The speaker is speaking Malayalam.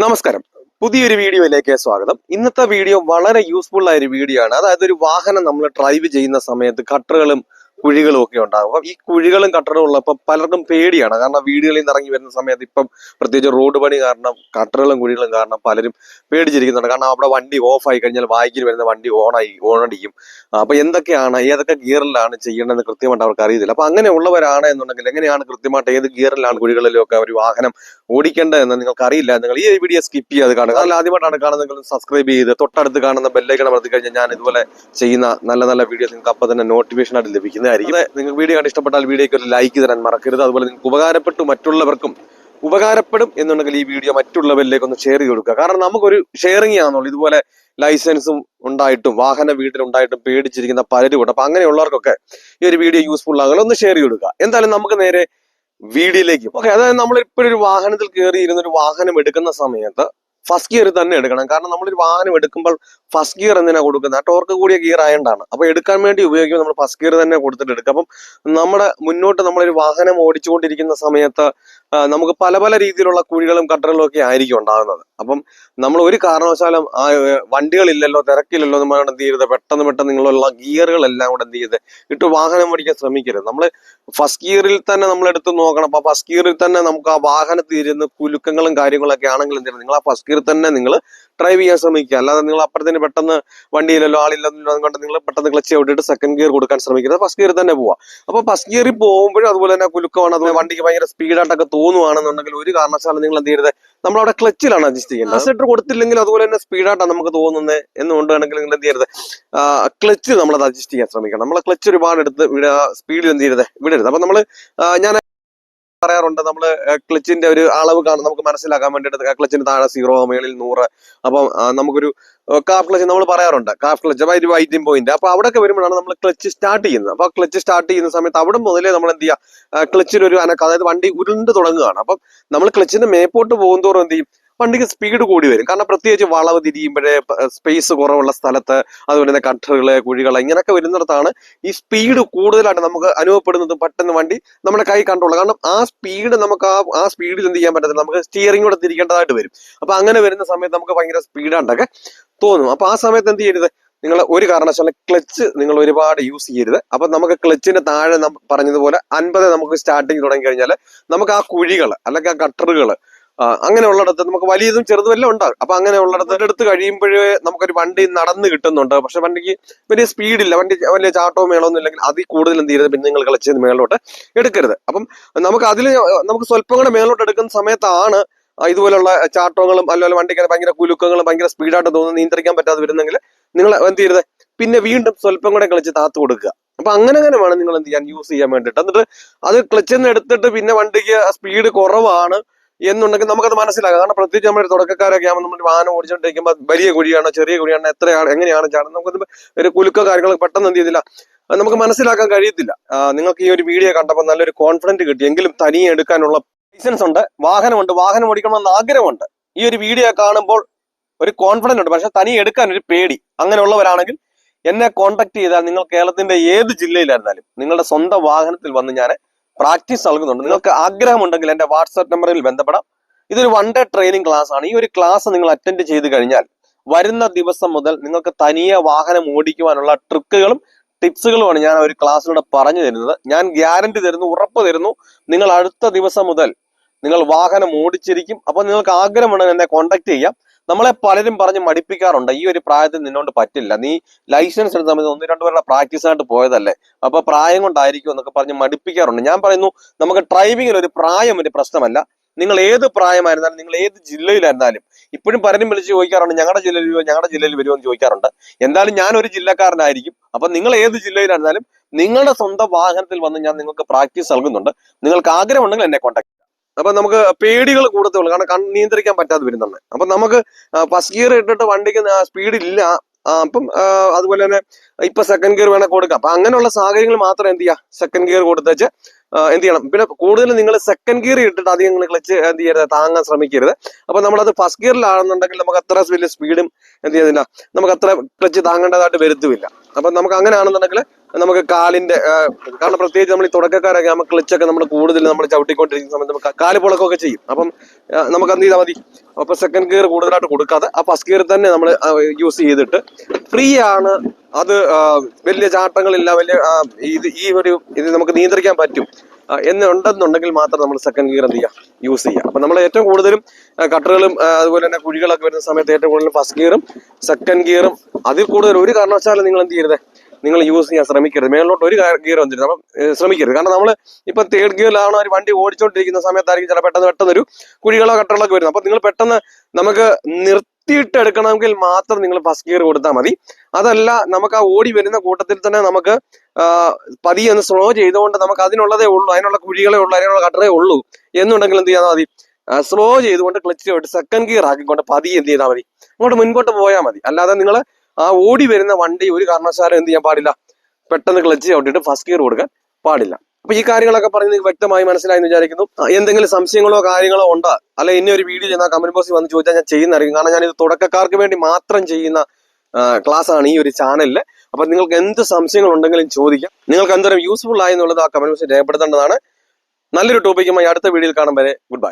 നമസ്കാരം. പുതിയൊരു വീഡിയോയിലേക്ക് സ്വാഗതം. ഇന്നത്തെ വീഡിയോ വളരെ യൂസ്ഫുൾ ആയ ഒരു വീഡിയോ ആണ്. അതായത് ഒരു വാഹനം നമ്മൾ ഡ്രൈവ് ചെയ്യുന്ന സമയത്ത് കട്ടറുകളും കുഴികളും ഒക്കെ ഉണ്ടാകും അപ്പം ഈ കുഴികളും കട്ടറും ഉള്ളപ്പോൾ പലർക്കും പേടിയാണ്. കാരണം വീടുകളിൽ നിന്ന് ഇറങ്ങി വരുന്ന സമയത്ത് ഇപ്പം പ്രത്യേകിച്ച് റോഡ് പണി കാരണം കട്ടറുകളും കുഴികളും കാരണം പലരും പേടിച്ചിരിക്കുന്നുണ്ട്. കാരണം അവിടെ വണ്ടി ഓഫ് ആയി കഴിഞ്ഞാൽ വായിക്കിൽ വരുന്ന വണ്ടി ഓണായി ഓണടിക്കും അപ്പം എന്തൊക്കെയാണ് ഏതൊക്കെ ഗിയറിലാണ് ചെയ്യേണ്ടതെന്ന് കൃത്യമായിട്ട് അവർക്ക് അറിയത്തില്ല. അപ്പം അങ്ങനെ ഉള്ളവരാണ് എന്നുണ്ടെങ്കിൽ എങ്ങനെയാണ് കൃത്യമായിട്ട് ഏത് ഗിയറിലാണ് കുഴികളിലും ഒക്കെ ഒരു വാഹനം ഓടിക്കേണ്ടത് എന്ന് നിങ്ങൾക്ക് അറിയില്ല. നിങ്ങൾ ഈ വീഡിയോ സ്കിപ്പ് ചെയ്യാതെ കാണുക. അതിൽ ആദ്യമായിട്ടാണ് കാണുന്നത്. സബ്സ്ക്രൈബ് ചെയ്ത് തൊട്ടടുത്ത് കാണുന്ന ബെല്ലൈക്കൺ അമർത്തി കഴിഞ്ഞാൽ ഞാൻ ഇതുപോലെ ചെയ്യുന്ന നല്ല നല്ല വീഡിയോസ് നിങ്ങൾക്ക് അപ്പം തന്നെ നോട്ടിഫിക്കേഷൻ ആയിട്ട് ലഭിക്കുന്നതായിരിക്കും അതെ, നിങ്ങൾക്ക് വീഡിയോ കണ്ട് ഇഷ്ടപ്പെട്ടാൽ വീഡിയോക്ക് ഒരു ലൈക്ക് തരാൻ മറക്കരുത്. അതുപോലെ നിങ്ങൾക്ക് ഉപകാരപ്പെട്ടു മറ്റുള്ളവർക്കും ഉപകാരപ്പെടും എന്നുണ്ടെങ്കിൽ ഈ വീഡിയോ മറ്റുള്ളവരിലേക്ക് ഒന്ന് ഷെയർ ചെയ്ത് കൊടുക്കുക. കാരണം നമുക്കൊരു ഷെയറിംഗ് ആണെന്നുള്ളൂ ഇതുപോലെ ലൈസൻസും ഉണ്ടായിട്ടും വാഹന വീട്ടിലുണ്ടായിട്ടും പേടിച്ചിരിക്കുന്ന പലരും ഉണ്ട്. അപ്പൊ അങ്ങനെയുള്ളവർക്കൊക്കെ ഈ ഒരു വീഡിയോ യൂസ്ഫുൾ ആകുക ഒന്ന് ഷെയർ ചെയ്ത് കൊടുക്കുക. എന്തായാലും നമുക്ക് നേരെ വീഡിയോയിലേക്ക്. ഓക്കെ അതായത് നമ്മൾ ഇപ്പോഴൊരു വാഹനത്തിൽ കയറി ഇരുന്നൊരു വാഹനം എടുക്കുന്ന സമയത്ത് ഫസ്റ്റ് ഗിയർ തന്നെ എടുക്കണം. കാരണം നമ്മളൊരു വാഹനം എടുക്കുമ്പോൾ ഫസ്റ്റ് ഗിയർ എന്തിനാ കൊടുക്കുന്നത്? ആ ടോർക്ക് കൂടിയ ഗിയർ ആയതുകൊണ്ടാണ് അപ്പൊ എടുക്കാൻ വേണ്ടി ഉപയോഗിക്കുമ്പോൾ നമ്മൾ ഫസ്റ്റ് ഗിയർ തന്നെ കൊടുത്തിട്ട് എടുക്കും. അപ്പം നമ്മുടെ മുന്നോട്ട് നമ്മളൊരു വാഹനം ഓടിച്ചുകൊണ്ടിരിക്കുന്ന സമയത്ത് നമുക്ക് പല പല രീതിയിലുള്ള കുഴികളും കട്ടറുകളും ഒക്കെ ആയിരിക്കും ഉണ്ടാകുന്നത്. അപ്പം നമ്മൾ ഒരു കാരണവശാലും ആ വണ്ടികളില്ലല്ലോ തിരക്കില്ലല്ലോ നമ്മൾ എന്ത് ചെയ്യരുത്? പെട്ടെന്ന് പെട്ടെന്ന് നിങ്ങളുള്ള ഗിയറുകളെല്ലാം കൂടെ എന്ത് ചെയ്ത് ഇട്ട് വാഹനം ഓടിക്കാൻ ശ്രമിക്കരുത്. നമ്മൾ ഫസ്റ്റ് ഗിയറിൽ തന്നെ നമ്മൾ എടുത്ത് നോക്കണം. അപ്പൊ ഫസ്റ്റ് ഗിയറിൽ തന്നെ നമുക്ക് ആ വാഹനത്തിൽ ഇരുന്ന് കുലുക്കങ്ങളും കാര്യങ്ങളൊക്കെ ആണെങ്കിൽ എന്ത് നിങ്ങൾ ആ ഫസ്റ്റ് ഗിയർ തന്നെ നിങ്ങൾ ഡ്രൈവ് ചെയ്യാൻ ശ്രമിക്കുക. അല്ലാതെ നിങ്ങൾ അപ്പുറത്തിന് പെട്ടെന്ന് വണ്ടിയിലല്ലോ ആളില്ലെന്നല്ലോ കൊണ്ട് നിങ്ങൾ പെട്ടെന്ന് ക്ലച്ച് വിട്ടിട്ട് സെക്കൻഡ് ഗിയർ കൊടുക്കാൻ ശ്രമിക്കരുത്. ഫസ്റ്റ് ഗിയർ തന്നെ പോവാം. അപ്പൊ ഫസ്റ്റ് ഗിയറിൽ പോകുമ്പോഴും അതുപോലെ തന്നെ കുലുക്കമാണ്. അതുപോലെ വണ്ടിക്ക് ഭയങ്കര സ്പീഡായിട്ടൊക്കെ തോന്നുവാണെന്നുണ്ടെങ്കിൽ ഒരു കാരണവശാലും നിങ്ങൾ എന്ത് ചെയ്യരുത്. നമ്മൾ അവിടെ ക്ലച്ചിലാണ് അഡ്ജസ്റ്റ് ചെയ്യുന്നത് അസെറ്റർ കൊടുത്തില്ലെങ്കിൽ അതുപോലെ തന്നെ സ്പീഡായിട്ടാണ് നമുക്ക് തോന്നുന്നത് എന്നുകൊണ്ടാണെങ്കിൽ നിങ്ങൾ എന്ത് ചെയ്യരുത്. ക്ലച്ച് നമ്മൾ അത് അഡ്ജസ്റ്റ് ചെയ്യാൻ ശ്രമിക്കണം. നമ്മൾ ക്ലച്ച് ഒരുപാട് എടുത്ത് സ്പീഡിൽ എന്ത് ചെയ്യരുത്? വിടരുത്. അപ്പൊ നമ്മൾ ഞാൻ പറയാറുണ്ട്. നമ്മൾ ക്ലച്ചിന്റെ ഒരു അളവ് കാണും. നമുക്ക് മനസ്സിലാക്കാൻ വേണ്ടിയിട്ട് ക്ലച്ചിന് താഴെ സീറോ മേളിൽ നൂറ്. അപ്പം നമുക്കൊരു കാഫ് ക്ലച്ച് നമ്മൾ പറയാറുണ്ട്. കാഫ് ക്ലച്ച് അപ്പൊ ഒരു പോയിന്റ് അപ്പൊ അവിടെയൊക്കെ വരുമ്പോഴാണ് നമ്മൾ ക്ലച്ച് സ്റ്റാർട്ട് ചെയ്യുന്നത്. അപ്പൊ ക്ലച്ച് സ്റ്റാർട്ട് ചെയ്യുന്ന സമയത്ത് അവിടെ മുതലേ നമ്മൾ എന്ത് ചെയ്യുക ക്ലച്ചിന് ഒരു അനക്ക അതായത് വണ്ടി ഉരുണ്ട് തുടങ്ങുകയാണ്. അപ്പം നമ്മൾ ക്ലച്ചിന്റെ മേപ്പോട്ട് പോകുന്തോറും എന്ത് ചെയ്യും? വണ്ടിക്ക് സ്പീഡ് കൂടി വരും. കാരണം പ്രത്യേകിച്ച് വളവ് തിരിയുമ്പോഴേ സ്പേസ് കുറവുള്ള സ്ഥലത്ത് അതുപോലെ തന്നെ കട്ടറുകൾ കുഴികൾ ഇങ്ങനെയൊക്കെ വരുന്നിടത്താണ് ഈ സ്പീഡ് കൂടുതലായിട്ട് നമുക്ക് അനുഭവപ്പെടുന്നത് പെട്ടെന്ന് വണ്ടി നമ്മുടെ കൈ കൺട്രോൾ കാരണം ആ സ്പീഡ് നമുക്ക് ആ ആ സ്പീഡിൽ എന്ത് ചെയ്യാൻ പറ്റത്തില്ല. നമുക്ക് സ്റ്റിയറിംഗ് കൂടെ തിരിക്കേണ്ടതായിട്ട് വരും. അപ്പൊ അങ്ങനെ വരുന്ന സമയത്ത് നമുക്ക് ഭയങ്കര സ്പീഡാണ്ടൊക്കെ തോന്നും. അപ്പൊ ആ സമയത്ത് എന്ത് ചെയ്യരുത്? നിങ്ങൾ ഒരു കാരണവശാലും ക്ലച്ച് നിങ്ങൾ ഒരുപാട് യൂസ് ചെയ്യരുത്. അപ്പൊ നമുക്ക് ക്ലച്ചിന്റെ താഴെ പറഞ്ഞതുപോലെ അൻപത് നമുക്ക് സ്റ്റാർട്ടിങ് തുടങ്ങി കഴിഞ്ഞാൽ നമുക്ക് ആ കുഴികൾ അല്ലെങ്കിൽ ആ കട്ടറുകൾ അങ്ങനെയുള്ളിടത്ത് നമുക്ക് വലിയതും ചെറുതും എല്ലാം ഉണ്ടാകും. അപ്പൊ അങ്ങനെ അങ്ങനെയുള്ളിടത്ത് എടുത്ത് കഴിയുമ്പോഴേ നമുക്കൊരു വണ്ടി നടന്ന് കിട്ടുന്നുണ്ട്. പക്ഷെ വണ്ടിക്ക് വലിയ സ്പീഡില്ല. വണ്ടി വലിയ ചാട്ടവും മേളമൊന്നും ഇല്ലെങ്കിൽ അതിൽ കൂടുതൽ എന്ത് ചെയ്യരുത്? പിന്നെ നിങ്ങൾ കളിച്ച് മേളോട്ട് എടുക്കരുത്. അപ്പം നമുക്ക് അതിൽ നമുക്ക് സ്വല്പം കൂടെ മേളോട്ട് എടുക്കുന്ന സമയത്താണ് ഇതുപോലുള്ള ചാട്ടങ്ങളും അല്ലെങ്കിൽ വണ്ടിക്ക് ഭയങ്കര കുലുക്കങ്ങളും ഭയങ്കര സ്പീഡായിട്ട് തോന്നുന്നു നിയന്ത്രിക്കാൻ പറ്റാതെ വരുന്നെങ്കിൽ നിങ്ങൾ എന്ത് ചെയ്യരുത്? പിന്നെ വീണ്ടും സ്വല്പം കൂടെ കളിച്ച് താത്തു കൊടുക്കുക. അപ്പൊ അങ്ങനെ അങ്ങനെ വേണം നിങ്ങൾ എന്ത് ചെയ്യാൻ യൂസ് ചെയ്യാൻ വേണ്ടിയിട്ട്. എന്നിട്ട് അത് ക്ലച്ചിൽ നിന്ന് എടുത്തിട്ട് പിന്നെ വണ്ടിക്ക് സ്പീഡ് കുറവാണ്. എന്നുണ്ടെങ്കിൽ നമുക്കത് മനസ്സിലാകാം കാരണം പ്രത്യേകിച്ച് നമ്മുടെ തുടക്കക്കാരൊക്കെ ആകുമ്പോൾ നമ്മൾ വാഹനം ഓടിച്ചുകൊണ്ടിരിക്കുമ്പോൾ വലിയ കുഴിയാണോ ചെറിയ കുഴിയാണോ എത്രയാണ് എങ്ങനെയാണ് ചാടുന്നത് നമുക്ക് ഒരു കുലുക്ക കാര്യങ്ങൾ പെട്ടെന്ന് എന്ത് ചെയ്തില്ല. നമുക്ക് മനസ്സിലാക്കാൻ കഴിയത്തില്ല. നിങ്ങൾക്ക് ഈ ഒരു വീഡിയോ കണ്ടപ്പോൾ നല്ലൊരു കോൺഫിഡന്റ് കിട്ടി. എങ്കിലും തനിയെ എടുക്കാനുള്ള ലൈസൻസ് ഉണ്ട് വാഹനമുണ്ട് വാഹനം ഓടിക്കണമെന്ന് ആഗ്രഹമുണ്ട്. ഈ ഒരു വീഡിയോ കാണുമ്പോൾ ഒരു കോൺഫിഡന്റ് ഉണ്ട്. പക്ഷെ തനിയെ എടുക്കാൻ ഒരു പേടി. അങ്ങനെയുള്ളവരാണെങ്കിൽ എന്നെ കോൺടാക്ട് ചെയ്താൽ നിങ്ങൾ കേരളത്തിന്റെ ഏത് ജില്ലയിലായിരുന്നാലും നിങ്ങളുടെ സ്വന്തം വാഹനത്തിൽ വന്ന് ഞാൻ പ്രാക്ടീസ് നൽകുന്നുണ്ട്. നിങ്ങൾക്ക് ആഗ്രഹമുണ്ടെങ്കിൽ എന്റെ വാട്സാപ്പ് നമ്പറിൽ ബന്ധപ്പെടാം. ഇതൊരു വൺ ഡേ ട്രെയിനിങ് ക്ലാസ് ആണ്. ഈ ഒരു ക്ലാസ് നിങ്ങൾ അറ്റൻഡ് ചെയ്ത് കഴിഞ്ഞാൽ വരുന്ന ദിവസം മുതൽ നിങ്ങൾക്ക് തനിയെ വാഹനം ഓടിക്കുവാനുള്ള ട്രിക്കുകളും ടിപ്സുകളുമാണ് ഞാൻ ഒരു ക്ലാസ്സിലൂടെ പറഞ്ഞു തരുന്നത്. ഞാൻ ഗ്യാരണ്ടി തരുന്നു ഉറപ്പ് തരുന്നു. നിങ്ങൾ അടുത്ത ദിവസം മുതൽ നിങ്ങൾ വാഹനം ഓടിച്ചിരിക്കും. അപ്പൊ നിങ്ങൾക്ക് ആഗ്രഹമുണ്ടെങ്കിൽ എന്നെ കോൺടാക്ട് ചെയ്യാം. നമ്മളെ പലരും പറഞ്ഞ് മടിപ്പിക്കാറുണ്ട് ഈ ഒരു പ്രായത്തിൽ നിന്നോണ്ട് പറ്റില്ല. നീ ലൈസൻസ് എടുത്ത സമയത്ത് ഒന്ന് രണ്ടു പേരുടെ പ്രാക്ടീസ് ആയിട്ട് പോയതല്ലേ? അപ്പൊ പ്രായം കൊണ്ടായിരിക്കും എന്നൊക്കെ പറഞ്ഞ് മടിപ്പിക്കാറുണ്ട്. ഞാൻ പറയുന്നു നമുക്ക് ഡ്രൈവിംഗിൽ ഒരു പ്രായം ഒരു പ്രശ്നമല്ല. നിങ്ങൾ ഏത് പ്രായമായിരുന്നാലും നിങ്ങൾ ഏത് ജില്ലയിലായിരുന്നാലും ഇപ്പോഴും പലരും വിളിച്ച് ചോദിക്കാറുണ്ട് ഞങ്ങളുടെ ജില്ലയിൽ വരുമോ ഞങ്ങളുടെ ജില്ലയിൽ വരുമോ എന്ന് ചോദിക്കാറുണ്ട്. എന്തായാലും ഞാൻ ഒരു ജില്ലക്കാരനായിരിക്കും. അപ്പൊ നിങ്ങൾ ഏത് ജില്ലയിലായിരുന്നാലും നിങ്ങളുടെ സ്വന്തം വാഹനത്തിൽ വന്ന് ഞാൻ നിങ്ങൾക്ക് പ്രാക്ടീസ് നൽകുന്നുണ്ട്. നിങ്ങൾക്ക് ആഗ്രഹമുണ്ടെങ്കിൽ എന്നെ കോൺടാക്ട് അപ്പൊ നമുക്ക് പേടികൾ കൂടുതലുള്ളൂ കാരണം കൺ നിയന്ത്രിക്കാൻ പറ്റാതെ വരുന്നുണ്ട് അപ്പൊ നമുക്ക് ഫസ്റ്റ് ഗിയർ ഇട്ടിട്ട് വണ്ടിക്ക് സ്പീഡ് ഇല്ല. അപ്പം അതുപോലെ തന്നെ ഇപ്പൊ സെക്കൻഡ് ഗിയർ വേണേൽ കൊടുക്കാം. അപ്പൊ അങ്ങനെയുള്ള സാഹചര്യങ്ങൾ മാത്രം എന്ത് ചെയ്യുക സെക്കൻഡ് ഗിയർ കൊടുത്തേച്ച് എന്ത് ചെയ്യണം? പിന്നെ കൂടുതൽ നിങ്ങൾ സെക്കൻഡ് ഗിയർ ഇട്ടിട്ട് അധികം നിങ്ങൾ ക്ലച്ച് എന്ത് ചെയ്യരുത് താങ്ങാൻ ശ്രമിക്കരുത്. അപ്പൊ നമ്മളത് ഫസ്റ്റ് ഗിയറിലാണെന്നുണ്ടെങ്കിൽ നമുക്ക് അത്ര വലിയ സ്പീഡും എന്ത് ചെയ്യുന്നില്ല. നമുക്ക് അത്ര ക്ലച്ച് താങ്ങേണ്ടതായിട്ട് വരുത്തുമില്ല. അപ്പൊ നമുക്ക് അങ്ങനെയാണെന്നുണ്ടെങ്കിൽ നമുക്ക് കാലിന്റെ കാരണം പ്രത്യേകിച്ച് നമ്മൾ ഈ തുടക്കക്കാരൊക്കെ നമ്മൾ ക്ലിച്ചൊക്കെ നമ്മൾ കൂടുതൽ നമ്മൾ ചവിട്ടിക്കൊണ്ടിരിക്കുന്ന സമയത്ത് നമുക്ക് കാൽ ചെയ്യും. അപ്പം നമുക്ക് എന്ത് ചെയ്താൽ മതി? അപ്പൊ സെക്കൻഡ് ഗിയർ കൂടുതലായിട്ട് കൊടുക്കാതെ ആ ഫസ്റ്റ് ഗിയർ തന്നെ നമ്മൾ യൂസ് ചെയ്തിട്ട് ഫ്രീ ആണ് അത് വലിയ ചാട്ടങ്ങളില്ല വലിയ ഇത് ഈ ഒരു ഇത് നമുക്ക് നിയന്ത്രിക്കാൻ പറ്റും. എന്നുണ്ടെന്നുണ്ടെങ്കിൽ മാത്രം നമ്മൾ സെക്കൻഡ് ഗിയർ എന്ത് ചെയ്യുക യൂസ് ചെയ്യുക അപ്പൊ നമ്മൾ ഏറ്റവും കൂടുതലും കട്ടറുകളും അതുപോലെ തന്നെ കുഴികളൊക്കെ വരുന്ന സമയത്ത് ഏറ്റവും കൂടുതൽ ഫസ്റ്റ് ഗിയറും സെക്കൻഡ് ഗിയറും അതിൽ കൂടുതൽ ഒരു കാരണവശാലും നിങ്ങൾ എന്ത് ചെയ്യരുത്. നിങ്ങൾ യൂസ് ചെയ്യാൻ ശ്രമിക്കരുത്. മേളിലോട്ട് ഒരു ഗിയർ വന്നിരുന്നു അപ്പം ശ്രമിക്കരുത്. കാരണം നമ്മൾ ഇപ്പൊ തേർഡ് ഗിയറിലാണ് ഒരു വണ്ടി ഓടിച്ചുകൊണ്ടിരിക്കുന്ന സമയത്തായിരിക്കും ചില പെട്ടെന്ന് പെട്ടെന്ന് ഒരു കുഴികളോ കട്ടറുകളോ ഒക്കെ വരുന്നത്. അപ്പൊ നിങ്ങൾ പെട്ടെന്ന് നമുക്ക് നിർത്തിയിട്ട് എടുക്കണമെങ്കിൽ മാത്രം നിങ്ങൾ ഫസ്റ്റ് ഗിയർ കൊടുത്താൽ മതി. അതല്ല നമുക്ക് ആ ഓടി വരുന്ന കൂട്ടത്തിൽ തന്നെ നമുക്ക് പതി ഒന്ന് സ്ലോ ചെയ്തുകൊണ്ട് നമുക്ക് അതിനുള്ളതേ ഉള്ളൂ അതിനുള്ള കുഴികളെ ഉള്ളൂ അതിനുള്ള കട്ടറേ ഉള്ളൂ എന്നുണ്ടെങ്കിൽ എന്ത് ചെയ്താൽ മതി? സ്ലോ ചെയ്തുകൊണ്ട് ക്ലച്ച് വിട്ട് സെക്കൻഡ് ഗിയർ ആക്കിക്കൊണ്ട് പതിയെ എന്ത് ചെയ്താൽ മതി? അങ്ങോട്ട് മുൻപോട്ട് പോയാൽ മതി. അല്ലാതെ നിങ്ങൾ ആ ഓടി വരുന്ന വണ്ടി ഒരു കാരണവശാലും എന്ത് ചെയ്യാൻ പാടില്ല. പെട്ടെന്ന് ക്ലച്ച് ചവിട്ടിട്ട് ഫസ്റ്റ് ഗിയർ കൊടുക്കാൻ പാടില്ല. അപ്പൊ ഈ കാര്യങ്ങളൊക്കെ പറഞ്ഞ് വ്യക്തമായി മനസ്സിലായി എന്ന് വിചാരിക്കുന്നു. എന്തെങ്കിലും സംശയങ്ങളോ കാര്യങ്ങളോ ഉണ്ടോ? അല്ലെ ഇനി ഒരു വീഡിയോ ചെയ്യുന്ന കമന്റ് ബോക്സിൽ വന്ന് ചോദിച്ചാൽ ഞാൻ ചെയ്യുന്നതായിരിക്കും. കാരണം ഞാൻ ഇത് തുടക്കക്കാർക്ക് വേണ്ടി മാത്രം ചെയ്യുന്ന ക്ലാസ് ആണ് ഈ ഒരു ചാനലിൽ അപ്പൊ നിങ്ങൾക്ക് എന്ത് സംശയങ്ങൾ ഉണ്ടെങ്കിലും ചോദിക്കാം. നിങ്ങൾക്ക് എന്തോരം യൂസ്ഫുൾ ആയി എന്നുള്ളത് ആ കമന്റ് ബോക്സിൽ രേഖപ്പെടുത്തേണ്ടതാണ്. നല്ലൊരു ടോപ്പിക്കുമായി അടുത്ത വീഡിയോയിൽ കാണും വരെ. Good bye